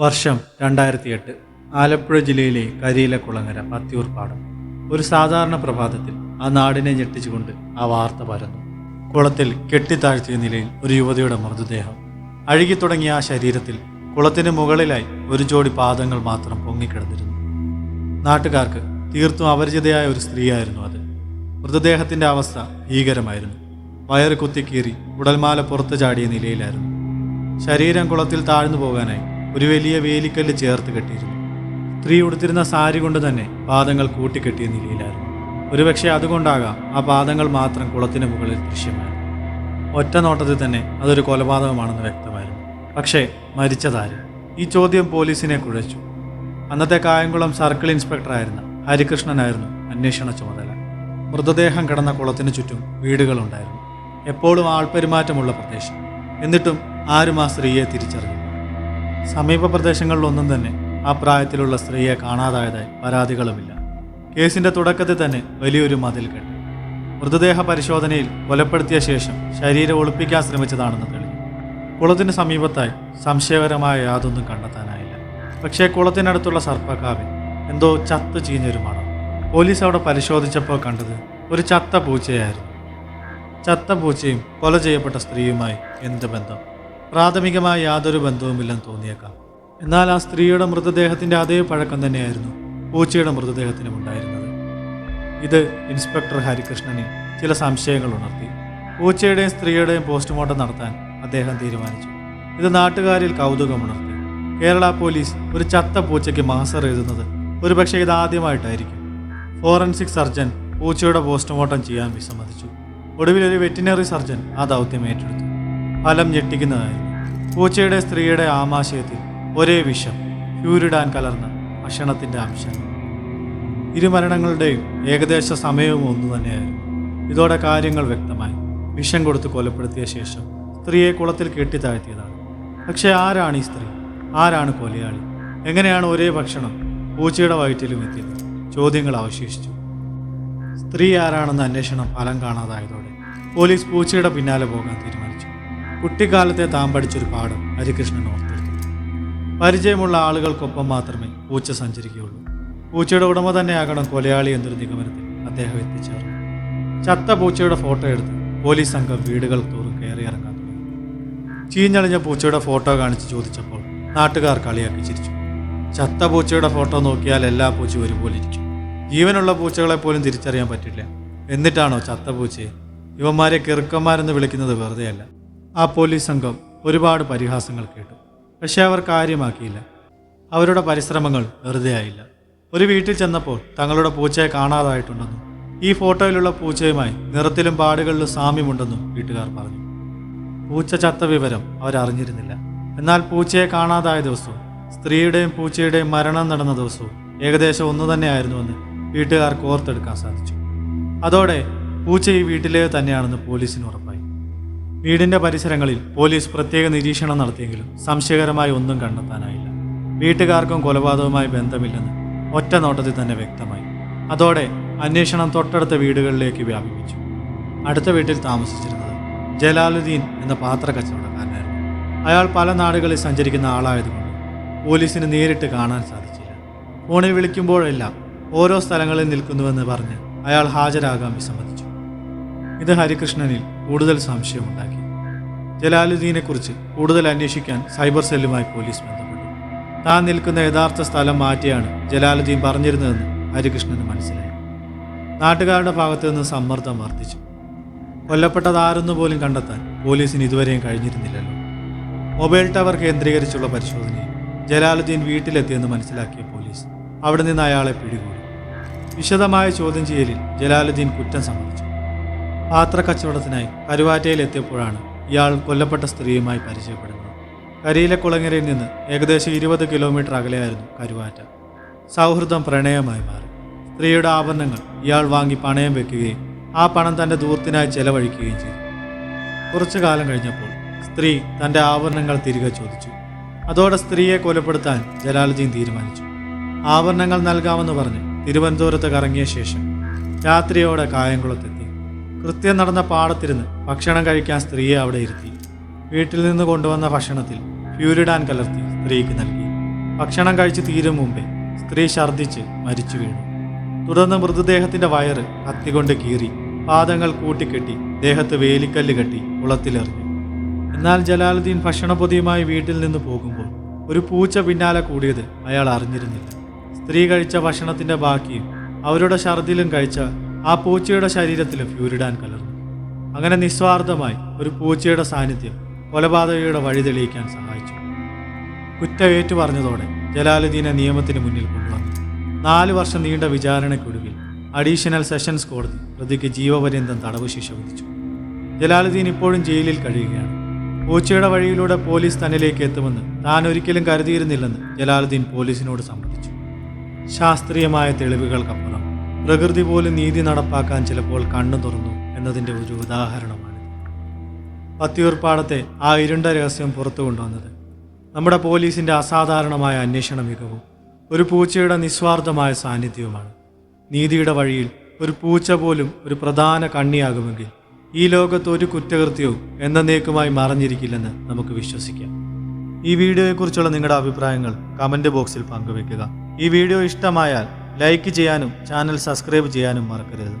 വർഷം രണ്ടായിരത്തി എട്ട് ആലപ്പുഴ ജില്ലയിലെ കരിയിലക്കുളങ്ങര പത്തിയൂർ പാടം. ഒരു സാധാരണ പ്രഭാതത്തിൽ ആ നാടിനെ ഞെട്ടിച്ചുകൊണ്ട് ആ വാർത്ത പരന്നു. കുളത്തിൽ കെട്ടിത്താഴ്ത്തിയ നിലയിൽ ഒരു യുവതിയുടെ മൃതദേഹം. അഴുകി തുടങ്ങിയ ആ ശരീരത്തിൽ കുളത്തിന് മുകളിലായി ഒരു ജോഡി പാദങ്ങൾ മാത്രം പൊങ്ങിക്കിടന്നിരുന്നു. നാട്ടുകാർക്ക് തീർത്തും അപരിചിതയായ ഒരു സ്ത്രീയായിരുന്നു അത്. മൃതദേഹത്തിന്റെ അവസ്ഥ ഭീകരമായിരുന്നു. വയറ് കുത്തിക്കീറി ഉടൽമാല പുറത്തു ചാടിയ നിലയിലായിരുന്നു. ശരീരം കുളത്തിൽ താഴ്ന്നു പോകാനായി ഒരു വലിയ വേലിക്കല്ല് ചേർത്ത് കെട്ടിയിരുന്നു. സ്ത്രീ ഉടുത്തിരുന്ന സാരി കൊണ്ട് തന്നെ പാദങ്ങൾ കൂട്ടിക്കെട്ടിയ നിലയിലായിരുന്നു. ഒരുപക്ഷെ അതുകൊണ്ടാകാം ആ പാദങ്ങൾ മാത്രം കുളത്തിന് മുകളിൽ ദൃശ്യമായിരുന്നു ഒറ്റ നോട്ടത്തിൽ തന്നെ അതൊരു കൊലപാതകമാണെന്ന് വ്യക്തമായിരുന്നു. പക്ഷേ മരിച്ചതാര്? ഈ ചോദ്യം പോലീസിനെ കുഴച്ചു. അന്നത്തെ കായംകുളം സർക്കിൾ ഇൻസ്പെക്ടറായിരുന്ന ഹരികൃഷ്ണനായിരുന്നു അന്വേഷണ ചുമതല. മൃതദേഹം കിടന്ന കുളത്തിന് ചുറ്റും വീടുകളുണ്ടായിരുന്നു. എപ്പോഴും ആൾപെരുമാറ്റമുള്ള പ്രദേശം. എന്നിട്ടും ആരും ആ സ്ത്രീയെ തിരിച്ചറിഞ്ഞു സമീപ പ്രദേശങ്ങളിലൊന്നും തന്നെ ആ പ്രായത്തിലുള്ള സ്ത്രീയെ കാണാതായതായി പരാതികളുമില്ല. കേസിന്റെ തുടക്കത്തിൽ തന്നെ വലിയൊരു മതിൽ കെട്ടി. മൃതദേഹ പരിശോധനയിൽ കൊലപ്പെടുത്തിയ ശേഷം ശരീരം ഒളിപ്പിക്കാൻ ശ്രമിച്ചതാണെന്ന് തെളിഞ്ഞു. കുളത്തിന് സമീപത്തായി സംശയകരമായ യാതൊന്നും കണ്ടെത്താനായില്ല. പക്ഷേ കുളത്തിനടുത്തുള്ള സർപ്പക്കാവിൽ എന്തോ ചത്ത് ചീഞ്ഞൊരു മണം. പോലീസ് അവിടെ പരിശോധിച്ചപ്പോൾ കണ്ടത് ഒരു ചത്ത പൂച്ചയായിരുന്നു. ചത്ത പൂച്ചയും കൊല ചെയ്യപ്പെട്ട സ്ത്രീയുമായി എന്ത് ബന്ധം? പ്രാഥമികമായി യാതൊരു ബന്ധവുമില്ലെന്ന് തോന്നിയേക്കാം. എന്നാൽ ആ സ്ത്രീയുടെ മൃതദേഹത്തിന്റെ അതേ പഴക്കം തന്നെയായിരുന്നു പൂച്ചയുടെ മൃതദേഹത്തിനും ഉണ്ടായിരുന്നത്. ഇത് ഇൻസ്പെക്ടർ ഹരികൃഷ്ണനെ ചില സംശയങ്ങൾ ഉണർത്തി. പൂച്ചയുടെയും സ്ത്രീയുടെയും പോസ്റ്റ്മോർട്ടം നടത്താൻ അദ്ദേഹം തീരുമാനിച്ചു. ഇത് നാട്ടുകാരിൽ കൗതുകമുണർത്തി കേരള പോലീസ് ഒരു ചത്ത പൂച്ചയ്ക്ക് മാസർ എഴുതുന്നത് ഒരുപക്ഷെ ഇതാദ്യമായിട്ടായിരിക്കും ഫോറൻസിക് സർജൻ പൂച്ചയുടെ പോസ്റ്റ്മോർട്ടം ചെയ്യാൻ വിസമ്മതിച്ചു. ഒടുവിൽ ഒരു വെറ്റിനറി സർജൻ ആ ദൗത്യം ഏറ്റെടുത്തു. ഫലം ഞെട്ടിക്കുന്നതായിരുന്നു. പൂച്ചയുടെ സ്ത്രീയുടെ ആമാശയത്തിൽ ഒരേ വിഷം ഫ്യൂരിഡാൻ കലർന്ന ഭക്ഷണത്തിന്റെ അംശങ്ങൾ ഇരുമരണങ്ങളുടെയും ഏകദേശ സമയവും ഒന്നു തന്നെയായിരുന്നു. ഇതോടെ കാര്യങ്ങൾ വ്യക്തമായി. വിഷം കൊടുത്ത് കൊലപ്പെടുത്തിയ ശേഷം സ്ത്രീയെ കുളത്തിൽ കെട്ടിത്താഴ്ത്തിയതാണ്. പക്ഷേ ആരാണ് ഈ സ്ത്രീ? ആരാണ് കൊലയാളി? എങ്ങനെയാണ് ഒരേ ഭക്ഷണം പൂച്ചയുടെ വയറ്റിലും എത്തിയത്? ചോദ്യങ്ങൾ അവശേഷിച്ചു. സ്ത്രീ ആരാണെന്ന അന്വേഷണം ഫലം കാണാതായതോടെ പോലീസ് പൂച്ചയുടെ പിന്നാലെ പോകാൻ തീരുമാനിച്ചു. കുട്ടിക്കാലത്തെ താമ്പടിച്ചൊരു പാഠം ഹരികൃഷ്ണൻ ഓർത്തെടുത്തു പരിചയമുള്ള ആളുകൾക്കൊപ്പം മാത്രമേ പൂച്ച സഞ്ചരിക്കുകയുള്ളൂ. പൂച്ചയുടെ ഉടമ തന്നെയാകണം കൊലയാളി എന്നൊരു നിഗമനത്തിൽ അദ്ദേഹം എത്തിച്ചേർന്നു. ചത്ത പൂച്ചയുടെ ഫോട്ടോ എടുത്ത് പോലീസ് സംഘം വീടുകൾ തോറും കയറി ഇറങ്ങാൻ തുടങ്ങി. ചീഞ്ഞളിഞ്ഞ പൂച്ചയുടെ ഫോട്ടോ കാണിച്ച് ചോദിച്ചപ്പോൾ നാട്ടുകാർ കളിയാക്കി ചിരിച്ചു. ചത്ത പൂച്ചയുടെ ഫോട്ടോ നോക്കിയാൽ എല്ലാ പൂച്ചയും ഒരുപോലെ ഇരിക്കും. ജീവനുള്ള പൂച്ചകളെ പോലും തിരിച്ചറിയാൻ പറ്റില്ല. എന്നിട്ടാണോ ചത്ത പൂച്ചയെ? ഇവന്മാരെ കിറുക്കന്മാരെന്ന് വിളിക്കുന്നത് വെറുതെയല്ല. ആ പോലീസ് സംഘം ഒരുപാട് പരിഹാസങ്ങൾ കേട്ടു. പക്ഷേ അവർ കാര്യമാക്കിയില്ല. അവരുടെ പരിശ്രമങ്ങൾ വെറുതെ ആയില്ല. ഒരു വീട്ടിൽ ചെന്നപ്പോൾ തങ്ങളുടെ പൂച്ചയെ കാണാതായിട്ടുണ്ടെന്നും ഈ ഫോട്ടോയിലുള്ള പൂച്ചയുമായി നിറത്തിലും പാടുകളിലും സാമ്യമുണ്ടെന്നും വീട്ടുകാർ പറഞ്ഞു. പൂച്ച ചത്ത വിവരം അവരറിഞ്ഞിരുന്നില്ല. എന്നാൽ പൂച്ചയെ കാണാതായ ദിവസവും സ്ത്രീയുടെയും പൂച്ചയുടെയും മരണം നടന്ന ദിവസവും ഏകദേശം ഒന്നു തന്നെയായിരുന്നുവെന്ന് വീട്ടുകാർക്ക് ഓർത്തെടുക്കാൻ സാധിച്ചു. അതോടെ പൂച്ച ഈ വീട്ടിലേ തന്നെയാണെന്ന് പോലീസിന് ഉറപ്പായി. വീടിന്റെ പരിസരങ്ങളിൽ പോലീസ് പ്രത്യേക നിരീക്ഷണം നടത്തിയെങ്കിലും സംശയകരമായി ഒന്നും കണ്ടെത്താനായില്ല. വീട്ടുകാർക്കും കൊലപാതകവുമായി ബന്ധമില്ലെന്ന് ഒറ്റ നോട്ടത്തിൽ തന്നെ വ്യക്തമായി. അതോടെ അന്വേഷണം തൊട്ടടുത്ത വീടുകളിലേക്ക് വ്യാപിപ്പിച്ചു. അടുത്ത വീട്ടിൽ താമസിച്ചിരുന്നത് ജലാലുദ്ദീൻ എന്ന പാത്ര കച്ചവടക്കാരനായിരുന്നു. അയാൾ പല നാടുകളിൽ സഞ്ചരിക്കുന്ന ആളായതുകൊണ്ട് പോലീസിന് നേരിട്ട് കാണാൻ സാധിച്ചില്ല. ഫോണിൽ വിളിക്കുമ്പോഴെല്ലാം ഓരോ സ്ഥലങ്ങളിൽ നിൽക്കുന്നുവെന്ന് പറഞ്ഞ് അയാൾ ഹാജരാകാൻ വിസമ്മതിച്ചു. ഇത് ഹരികൃഷ്ണനിൽ കൂടുതൽ സംശയമുണ്ടാക്കി. ജലാലുദ്ദീനെക്കുറിച്ച് കൂടുതൽ അന്വേഷിക്കാൻ സൈബർ സെല്ലുമായി പോലീസ് ബന്ധപ്പെട്ടു. താൻ നിൽക്കുന്ന യഥാർത്ഥ സ്ഥലം മാറ്റിയാണ് ജലാലുദ്ദീൻ പറഞ്ഞിരുന്നതെന്ന് ഹരികൃഷ്ണന് മനസ്സിലായി. നാട്ടുകാരുടെ ഭാഗത്തു നിന്ന് സമ്മർദ്ദം വർദ്ധിച്ചു. കൊല്ലപ്പെട്ടത് ആരെന്ന് പോലും കണ്ടെത്താൻ പോലീസിന് ഇതുവരെയും കഴിഞ്ഞിരുന്നില്ലല്ലോ. മൊബൈൽ ടവർ കേന്ദ്രീകരിച്ചുള്ള പരിശോധനയിൽ ജലാലുദ്ദീൻ വീട്ടിലെത്തിയെന്ന് മനസ്സിലാക്കിയ പോലീസ് അവിടെ നിന്ന് അയാളെ പിടികൂടി. വിശദമായ ചോദ്യം ചെയ്യലിൽ ജലാലുദ്ദീൻ കുറ്റം സമ്മതിച്ചു. പാത്ര കച്ചവടത്തിനായി കരുവാറ്റയിൽ എത്തിയപ്പോഴാണ് ഇയാൾ കൊല്ലപ്പെട്ട സ്ത്രീയുമായി പരിചയപ്പെടുന്നത്. കരിയിലെ കുളങ്ങരയിൽ നിന്ന് ഏകദേശം ഇരുപത് കിലോമീറ്റർ അകലെയായിരുന്നു കരുവാറ്റ. സൗഹൃദം പ്രണയമായി മാറി. സ്ത്രീയുടെ ആഭരണങ്ങൾ ഇയാൾ വാങ്ങി പണയം വെക്കുകയും ആ പണം തന്റെ ദൂരത്തിനായി ചെലവഴിക്കുകയും ചെയ്തു. കുറച്ചു കാലം കഴിഞ്ഞപ്പോൾ സ്ത്രീ തന്റെ ആഭരണങ്ങൾ തിരികെ ചോദിച്ചു. അതോടെ സ്ത്രീയെ കൊലപ്പെടുത്താൻ ജലാലുദ്ദീൻ തീരുമാനിച്ചു. ആഭരണങ്ങൾ നൽകാമെന്ന് പറഞ്ഞ് തിരുവനന്തപുരത്ത് കറങ്ങിയ ശേഷം രാത്രിയോടെ കായംകുളത്തെത്തി. കൃത്യം നടന്ന പാടത്തിരുന്ന് ഭക്ഷണം കഴിക്കാൻ സ്ത്രീയെ അവിടെ ഇരുത്തി. വീട്ടിൽ നിന്ന് കൊണ്ടുവന്ന ഭക്ഷണത്തിൽ ഫ്യൂരിഡാൻ കലർത്തി സ്ത്രീക്ക് നൽകി. ഭക്ഷണം കഴിച്ച് തീരും മുമ്പേ സ്ത്രീ ഛർദ്ദിച്ച് മരിച്ചു വീണു. തുടർന്ന് മൃതദേഹത്തിന്റെ വയറ് കത്തികൊണ്ട് കീറി പാദങ്ങൾ കൂട്ടിക്കെട്ടി ദേഹത്ത് വേലിക്കല്ല് കെട്ടി കുളത്തിലെറിഞ്ഞു. എന്നാൽ ജലാലുദ്ദീൻ ഭക്ഷണപൊതിയുമായി വീട്ടിൽ നിന്ന് പോകുമ്പോൾ ഒരു പൂച്ച പിന്നാലെ കൂടിയത് അയാൾ അറിഞ്ഞിരുന്നില്ല. സ്ത്രീ കഴിച്ച ഭക്ഷണത്തിന്റെ ബാക്കിയും അവരുടെ ഛർദിലും കഴിച്ച ആ പൂച്ചയുടെ ശരീരത്തിൽ ഫ്യൂരിഡാൻ കലർന്നു. അങ്ങനെ നിസ്വാർത്ഥമായി ഒരു പൂച്ചയുടെ സാന്നിധ്യം കൊലപാതകയുടെ വഴി തെളിയിക്കാൻ സഹായിച്ചു. കുറ്റമേറ്റു ഏറ്റുപറഞ്ഞതോടെ ജലാലുദ്ദീനെ നിയമത്തിന് മുന്നിൽ കൊണ്ടുവന്നു. നാല് വർഷം നീണ്ട വിചാരണയ്ക്കൊടുവിൽ അഡീഷണൽ സെഷൻസ് കോടതി പ്രതിക്ക് ജീവപര്യന്തം തടവ് ശിക്ഷ വിധിച്ചു. ജലാലുദ്ദീൻ ഇപ്പോഴും ജയിലിൽ കഴിയുകയാണ്. പൂച്ചയുടെ വഴിയിലൂടെ പോലീസ് തന്നിലേക്ക് എത്തുമെന്ന് താൻ ഒരിക്കലും കരുതിയിരുന്നില്ലെന്ന് ജലാലുദ്ദീൻ പോലീസിനോട് സമ്മതിച്ചു. ശാസ്ത്രീയമായ തെളിവുകൾക്കപ്പുറം പ്രകൃതി പോലും നീതി നടപ്പാക്കാൻ ചിലപ്പോൾ കണ്ണു തുറന്നു എന്നതിന്റെ ഒരു ഉദാഹരണമാണ് പത്തിയൂർപ്പാടത്തെ ആ ഇരുണ്ട രഹസ്യം പുറത്തു കൊണ്ടുവന്നത് നമ്മുടെ പോലീസിന്റെ അസാധാരണമായ അന്വേഷണ മികവും ഒരു പൂച്ചയുടെ നിസ്വാർത്ഥമായ സാന്നിധ്യവുമാണ്. നീതിയുടെ വഴിയിൽ ഒരു പൂച്ച പോലും ഒരു പ്രധാന കണ്ണിയാകുമെങ്കിൽ ഈ ലോകത്ത് ഒരു കുറ്റകൃത്യവും എന്നേക്കുമായി മറഞ്ഞിരിക്കില്ലെന്ന് നമുക്ക് വിശ്വസിക്കാം. ഈ വീഡിയോയെക്കുറിച്ചുള്ള നിങ്ങളുടെ അഭിപ്രായങ്ങൾ കമന്റ് ബോക്സിൽ പങ്കുവെക്കുക ഈ വീഡിയോ ഇഷ്ടമായാൽ ലൈക്ക് ചെയ്യാനും ചാനൽ സബ്സ്ക്രൈബ് ചെയ്യാനും മറക്കരുത്.